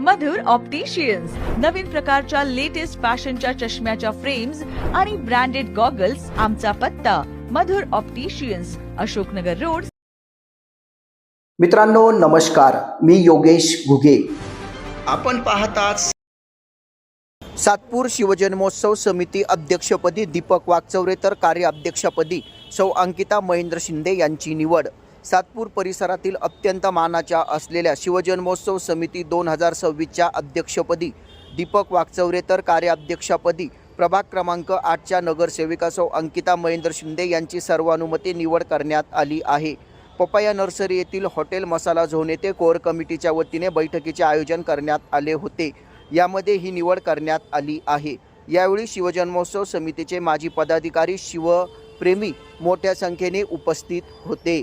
मधुर opticians नवीन प्रकारच्या latest फॅशनच्या चष्म्याच्या फ्रेम्स आणि ब्रँडेड गॉगल्स आमचा पत्ता. Madhur opticians Ashoknagar road. मित्रांनो नमस्कार. मी योगेश घुगे. आपण पाहतात सातपूर शिवजन्मोत्सव समिती अध्यक्षपदी दीपक वागचौरे तर कार्याध्यक्षपदी सौ अंकिता महेंद्र शिंदे यांची निवड. सातपूर परिसरातील अत्यंत मानाच्या असलेल्या शिवजन्मोत्सव समिती दोन हजार सव्वीसच्या अध्यक्षपदी दीपक वागचौरे तर कार्याध्यक्षपदी प्रभाग क्रमांक आठच्या नगरसेविका सौ अंकिता महेंद्र शिंदे यांची सर्वानुमते निवड करण्यात आली आहे. पपाया नर्सरी येथील हॉटेल मसाला झोन येथे कोर कमिटीच्या वतीने बैठकीचे आयोजन करण्यात आले होते. यामध्ये ही निवड करण्यात आली आहे. यावेळी शिवजन्मोत्सव समितीचे माजी पदाधिकारी शिवप्रेमी मोठ्या संख्येने उपस्थित होते.